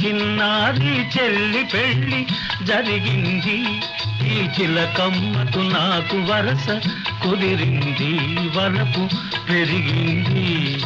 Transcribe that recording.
చిన్నది చిన్నారి చెల్లి పెళ్ళి జరిగింది. ఈ చిలకమ్మకు నాకు వరస కుదిరింది వరకు పెరిగింది.